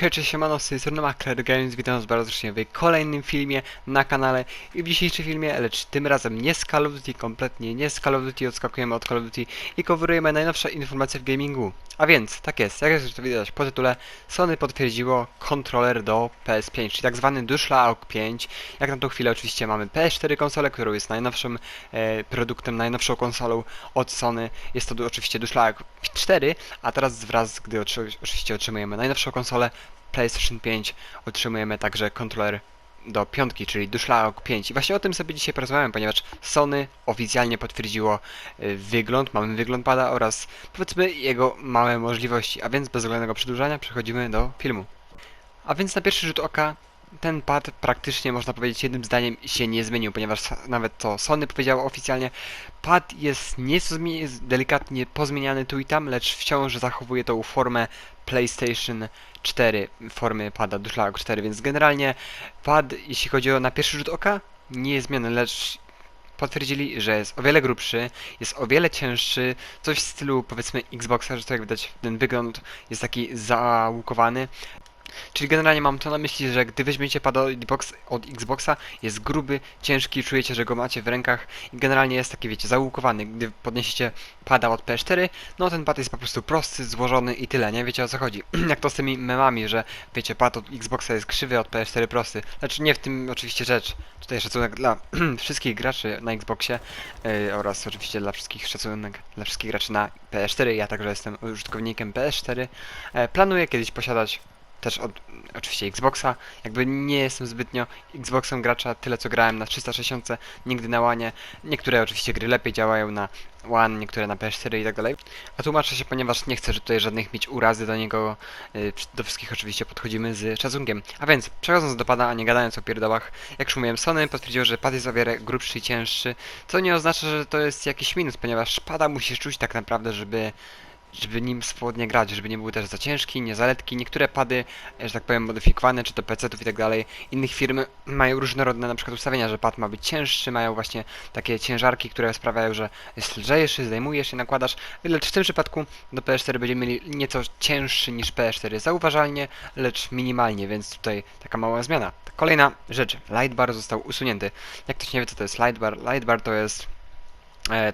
Hej, cześć, siemano, z tej strony Makler Games, witam was bardzo serdecznie w kolejnym filmie na kanale i w dzisiejszym filmie, lecz tym razem nie z Call of Duty, kompletnie nie z Call of Duty, odskakujemy od Call of Duty i coverujemy najnowsze informacje w gamingu. A więc, tak jest, jak już to widać po tytule, Sony potwierdziło kontroler do PS5, czyli tak zwany DualShock 5. Jak na tą chwilę oczywiście mamy PS4 konsolę, którą jest najnowszym e, produktem, najnowszą konsolą od Sony. Jest to oczywiście DualShock 4, a teraz wraz, gdy oczy- oczywiście otrzymujemy najnowszą konsolę, PlayStation 5 otrzymujemy także kontroler do piątki, czyli DualShock 5. I właśnie o tym sobie dzisiaj porozmawiamy, ponieważ Sony oficjalnie potwierdziło y, wygląd, mamy wygląd pada oraz powiedzmy jego małe możliwości. A więc bez względnego przedłużania przechodzimy do filmu. A więc na pierwszy rzut oka ten pad praktycznie można powiedzieć jednym zdaniem się nie zmienił, ponieważ nawet to Sony powiedziało oficjalnie, pad jest nieco delikatnie pozmieniany tu i tam, lecz wciąż zachowuje tą formę PlayStation 4, formy pada DualShock 4, więc generalnie pad, jeśli chodzi o na pierwszy rzut oka, nie jest zmieniony, lecz potwierdzili, że jest o wiele grubszy, jest o wiele cięższy, coś w stylu powiedzmy Xboxa, że to jak widać ten wygląd jest taki załukowany. Czyli generalnie mam to na myśli, że gdy weźmiecie pada od, Xbox, od Xboxa, jest gruby, ciężki, czujecie, że go macie w rękach i generalnie jest taki, wiecie, załukowany. Gdy podniesiecie pada od PS4, no ten pad jest po prostu prosty, złożony i tyle, nie wiecie o co chodzi. Jak to z tymi memami, że wiecie, pad od Xboxa jest krzywy, od PS4 prosty. Znaczy nie w tym oczywiście rzecz. Tutaj szacunek dla wszystkich graczy na Xboxie yy, oraz oczywiście dla wszystkich szacunek dla wszystkich graczy na PS4. Ja także jestem użytkownikiem PS4. E, planuję kiedyś posiadać też od oczywiście Xboxa. Jakby nie jestem zbytnio Xboxem gracza, tyle co grałem na 360, nigdy na One. Niektóre oczywiście gry lepiej działają na One, niektóre na PS4 i tak dalej. A tłumaczę się, ponieważ nie chcę że tutaj żadnych mieć urazy do niego. y, Do wszystkich oczywiście podchodzimy z szacunkiem. A więc, przechodząc do pada, a nie gadając o pierdołach, jak już mówiłem, Sony potwierdziło, że pad jest o wiele grubszy i cięższy, co nie oznacza, że to jest jakiś minus, ponieważ pada musisz czuć tak naprawdę, żeby żeby nim swobodnie grać, żeby nie był też za ciężki, nie za letki. Niektóre pady, e, że tak powiem, modyfikowane, czy to PC-ów i tak dalej, innych firm mają różnorodne na przykład ustawienia, że pad ma być cięższy, mają właśnie takie ciężarki, które sprawiają, że jest lżejszy, zdejmujesz i nakładasz, lecz w tym przypadku do PS4 będziemy mieli nieco cięższy niż PS4, zauważalnie, lecz minimalnie, więc tutaj taka mała zmiana. Kolejna rzecz, lightbar został usunięty. Jak ktoś nie wie co to jest lightbar, lightbar to jest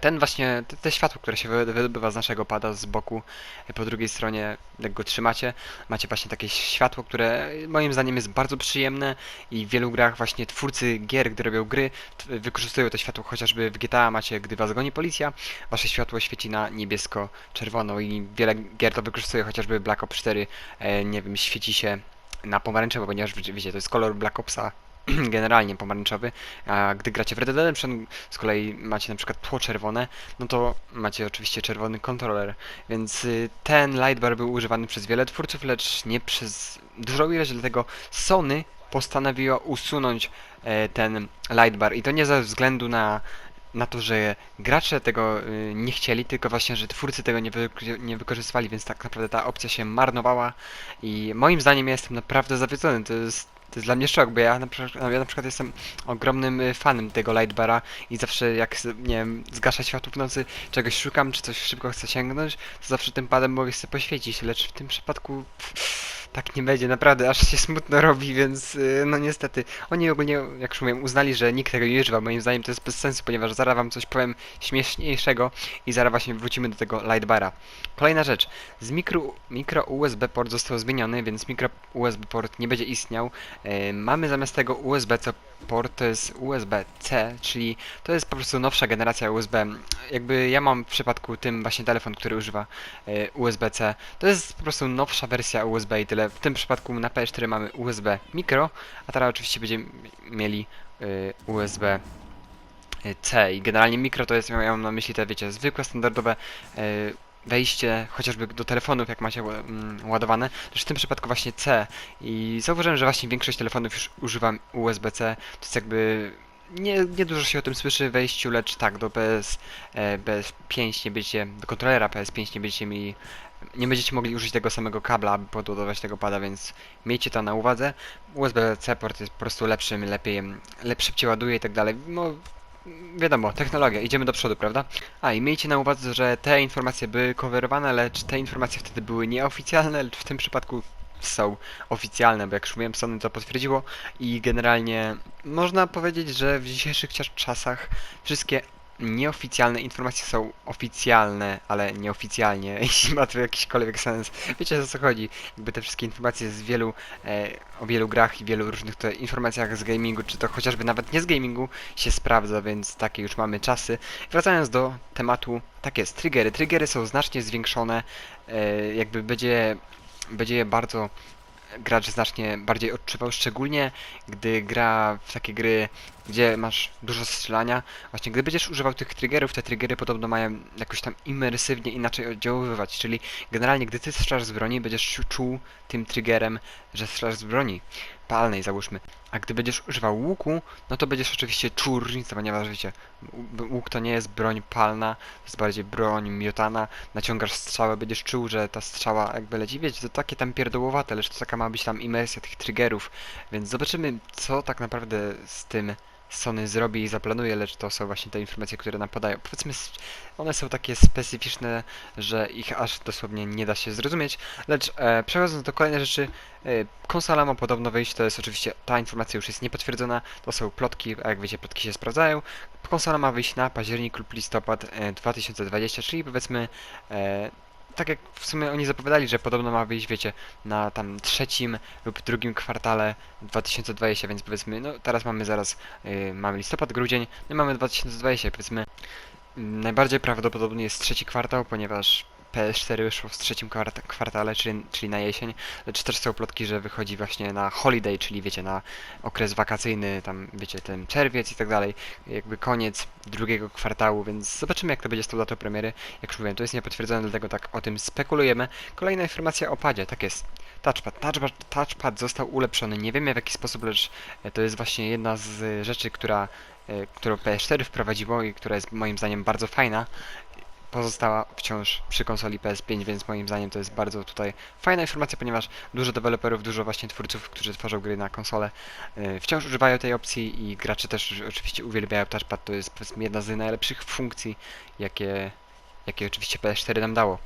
Ten właśnie, te, te światło, które się wy- wydobywa z naszego pada z boku, e, po drugiej stronie, jak go trzymacie, macie właśnie takie światło, które e, moim zdaniem jest bardzo przyjemne i w wielu grach właśnie twórcy gier, gdy robią gry, wykorzystują to światło, chociażby w GTA macie, gdy was goni policja, wasze światło świeci na niebiesko-czerwono i wiele gier to wykorzystuje, chociażby Black Ops 4, e, nie wiem, świeci się na pomarańczowo, ponieważ wiecie, to jest kolor Black Opsa generalnie pomarańczowy, a gdy gracie w Red Dead Redemption z kolei macie na przykład tło czerwone, no to macie oczywiście czerwony kontroler, więc y, ten lightbar był używany przez wiele twórców, lecz nie przez dużą ilość, dlatego Sony postanowiło usunąć e, ten lightbar. I to nie ze względu na na to, że gracze tego y, nie chcieli, tylko właśnie, że twórcy tego nie, wy, nie wykorzystywali, więc tak naprawdę ta opcja się marnowała i moim zdaniem ja jestem naprawdę zawiedzony, to jest to jest dla mnie szok, bo ja na, przykład, ja na przykład jestem ogromnym y, fanem tego lightbara i zawsze jak, nie wiem, zgasa światło w nocy, czegoś szukam, czy coś szybko chcę sięgnąć, to zawsze tym padem mogę sobie poświecić, lecz w tym przypadku pff, tak nie będzie, naprawdę, aż się smutno robi, więc y, no niestety. Oni ogólnie, jak już mówiłem, uznali, że nikt tego nie używa, moim zdaniem to jest bez sensu, ponieważ zaraz wam coś powiem śmieszniejszego i zaraz właśnie wrócimy do tego lightbara. Kolejna rzecz, z mikro, mikro USB port został zmieniony, więc mikro USB port nie będzie istniał. E, mamy zamiast tego USB-C port, to jest USB-C, czyli to jest po prostu nowsza generacja USB. Jakby ja mam w przypadku tym właśnie telefon, który używa e, USB-C, to jest po prostu nowsza wersja USB i tyle. W tym przypadku na PS4 mamy USB mikro, a teraz oczywiście będziemy mieli e, USB C i generalnie mikro to jest, mam na myśli te, wiecie, zwykłe, standardowe e, wejście chociażby do telefonów, jak macie mm, ładowane, lecz w tym przypadku właśnie C i zauważyłem, że właśnie większość telefonów już używa USB-C, to jest jakby nie, nie dużo się o tym słyszy w wejściu, lecz tak, do PS, e, PS5 nie będziecie, do kontrolera PS5 nie będziecie mieli, nie będziecie mogli użyć tego samego kabla, aby podładować tego pada, więc miejcie to na uwadze. USB-C port jest po prostu lepszym, lepiej, lep, szybciej ładuje i tak dalej. No, wiadomo, technologia, idziemy do przodu, prawda? A i miejcie na uwadze, że te informacje były coverowane, lecz te informacje wtedy były nieoficjalne, lecz w tym przypadku są oficjalne, bo jak już mówiłem, Sony to potwierdziło i generalnie można powiedzieć, że w dzisiejszych czasach wszystkie nieoficjalne informacje są oficjalne, ale nieoficjalnie, jeśli ma to jakiśkolwiek sens. Wiecie o co chodzi? Jakby te wszystkie informacje z wielu, e, o wielu grach i wielu różnych tutaj informacjach z gamingu, czy to chociażby nawet nie z gamingu, się sprawdza, więc takie już mamy czasy. Wracając do tematu, tak jest, triggery. Triggery są znacznie zwiększone, e, jakby będzie, będzie je bardzo gracz znacznie bardziej odczuwał, szczególnie gdy gra w takie gry, gdzie masz dużo strzelania. Właśnie gdy będziesz używał tych triggerów, te triggery podobno mają jakoś tam imersywnie inaczej oddziaływać, czyli generalnie gdy ty strzelasz z broni, będziesz czu- czuł tym triggerem, że strzelasz z broni palnej załóżmy. A gdy będziesz używał łuku, no to będziesz oczywiście czuł różnicę, ponieważ wiecie, łu- łuk to nie jest broń palna, to jest bardziej broń miotana, naciągasz strzałę, będziesz czuł, że ta strzała jakby leci, wiecie, to takie tam pierdołowate, lecz to taka ma być tam imersja tych triggerów, więc zobaczymy, co tak naprawdę z tym Sony zrobi i zaplanuje, lecz to są właśnie te informacje, które nam podają. Powiedzmy, one są takie specyficzne, że ich aż dosłownie nie da się zrozumieć, lecz e, przechodząc do kolejnej rzeczy, e, konsola ma podobno wyjść, to jest oczywiście, ta informacja już jest niepotwierdzona, to są plotki, a jak wiecie, plotki się sprawdzają. Konsola ma wyjść na październik lub listopad e, 2020, czyli powiedzmy, e, tak jak w sumie oni zapowiadali, że podobno ma wyjść, wiecie, na tam trzecim lub drugim kwartale 2020, więc powiedzmy, no teraz mamy zaraz, y, mamy listopad, grudzień, no i mamy 2020, powiedzmy, mm, najbardziej prawdopodobny jest trzeci kwartał, ponieważ PS4 wyszło w trzecim kwarta kwartale, czyli, czyli na jesień, lecz też są plotki, że wychodzi właśnie na holiday, czyli wiecie, na okres wakacyjny, tam wiecie, ten czerwiec i tak dalej, jakby koniec drugiego kwartału, więc zobaczymy jak to będzie z tą datą premiery. Jak już mówiłem, to jest niepotwierdzone, dlatego tak o tym spekulujemy. Kolejna informacja o padzie, tak jest. Touchpad. Touchpad, touchpad został ulepszony. Nie wiemy w jaki sposób, lecz e, to jest właśnie jedna z rzeczy, która, e, którą PS4 wprowadziło i która jest moim zdaniem bardzo fajna. Pozostała wciąż przy konsoli PS5, więc moim zdaniem to jest bardzo tutaj fajna informacja, ponieważ dużo deweloperów, dużo właśnie twórców, którzy tworzą gry na konsolę, e, wciąż używają tej opcji i gracze też oczywiście uwielbiają touchpad. To jest powiedzmy jedna z najlepszych funkcji, jakie, jakie oczywiście PS4 nam dało.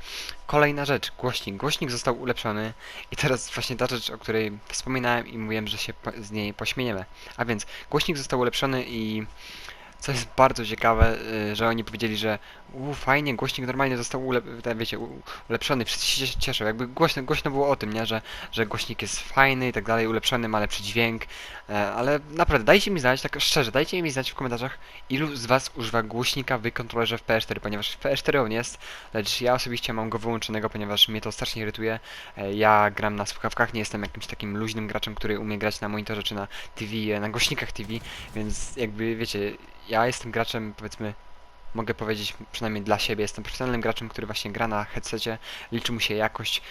Kolejna rzecz, głośnik. Głośnik został ulepszony i teraz właśnie ta rzecz, o której wspominałem i mówiłem, że się z niej pośmiejemy. A więc głośnik został ulepszony i co jest bardzo ciekawe, y, że oni powiedzieli, że u, fajnie, głośnik normalnie został ule te, wiecie, ulepszony, wszyscy się cie- cieszą, jakby głośno, głośno było o tym, nie, że, że głośnik jest fajny i tak dalej, ulepszony, ma lepszy dźwięk, e, ale naprawdę, dajcie mi znać, tak szczerze, dajcie mi znać w komentarzach, ilu z was używa głośnika w kontrolerze w PS4, ponieważ w PS4 on jest, lecz ja osobiście mam go wyłączonego, ponieważ mnie to strasznie irytuje, e, ja gram na słuchawkach, nie jestem jakimś takim luźnym graczem, który umie grać na monitorze czy na TV, e, na głośnikach TV, więc jakby wiecie, ja jestem graczem, powiedzmy, mogę powiedzieć przynajmniej dla siebie, jestem profesjonalnym graczem, który właśnie gra na headsetie, liczy mu się jakość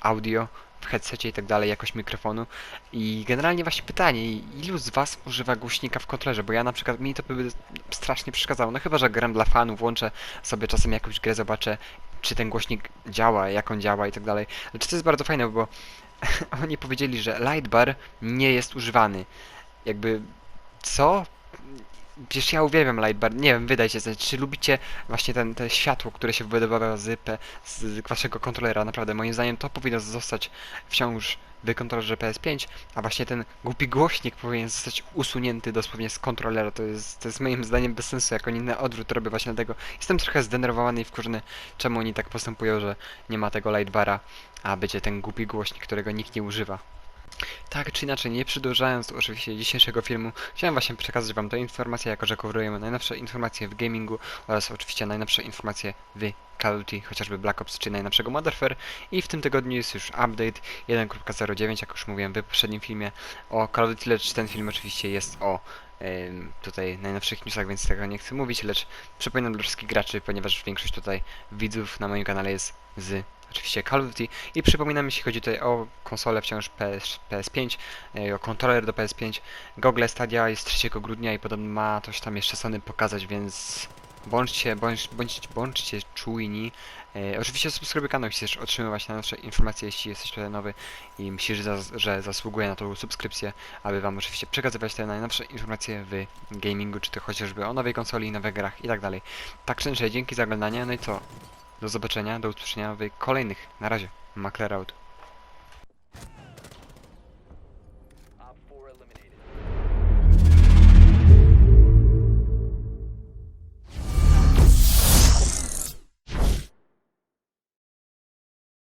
audio w headsetie i tak dalej, jakość mikrofonu. I generalnie właśnie pytanie, ilu z was używa głośnika w kontrolerze, bo ja na przykład, mi to by strasznie przeszkadzało, no chyba, że gram dla fanów, włączę sobie czasem jakąś grę, zobaczę, czy ten głośnik działa, jak on działa i tak dalej, lecz to jest bardzo fajne, bo oni powiedzieli, że lightbar nie jest używany, jakby, co? Przecież ja uwielbiam Lightbar, nie wiem, wydajcie znać, czy lubicie właśnie ten, te światło, które się wydobywa z, z waszego kontrolera, naprawdę, moim zdaniem to powinno zostać wciąż w kontrolerze PS5, a właśnie ten głupi głośnik powinien zostać usunięty dosłownie z kontrolera, to jest, to jest moim zdaniem bez sensu, jak oni na odwrót robią właśnie dlatego. Jestem trochę zdenerwowany i wkurzony, czemu oni tak postępują, że nie ma tego Lightbara, a będzie ten głupi głośnik, którego nikt nie używa. Tak czy inaczej, nie przedłużając oczywiście dzisiejszego filmu, chciałem właśnie przekazać Wam tę informację, jako że coverujemy najnowsze informacje w gamingu oraz oczywiście najnowsze informacje w Call of Duty, chociażby Black Ops czy najnowszego Modern Warfare. I w tym tygodniu jest już update 1.09, jak już mówiłem w poprzednim filmie o Call of Duty, lecz ten film oczywiście jest o tutaj najnowszych newsach, więc tego nie chcę mówić, lecz przypominam dla wszystkich graczy, ponieważ większość tutaj widzów na moim kanale jest z oczywiście Call of Duty. I przypominam, jeśli chodzi tutaj o konsolę wciąż PS, PS5, e, o kontroler do PS5, Google Stadia jest 3 grudnia i podobno ma coś tam jeszcze Sony pokazać, więc bądźcie, bądź, bądź, bądźcie czujni. E, oczywiście subskrybuj kanał, chcesz otrzymywać najnowsze informacje, jeśli jesteś tutaj nowy i myślisz, że, że zasługuje na tą subskrypcję, aby wam oczywiście przekazywać te najnowsze informacje w gamingu, czy to chociażby o nowej konsoli, nowych grach i tak dalej. Tak szczerze, dzięki za oglądanie, no i co? Do zobaczenia, do usłyszenia w kolejnych. Na razie. Makler out.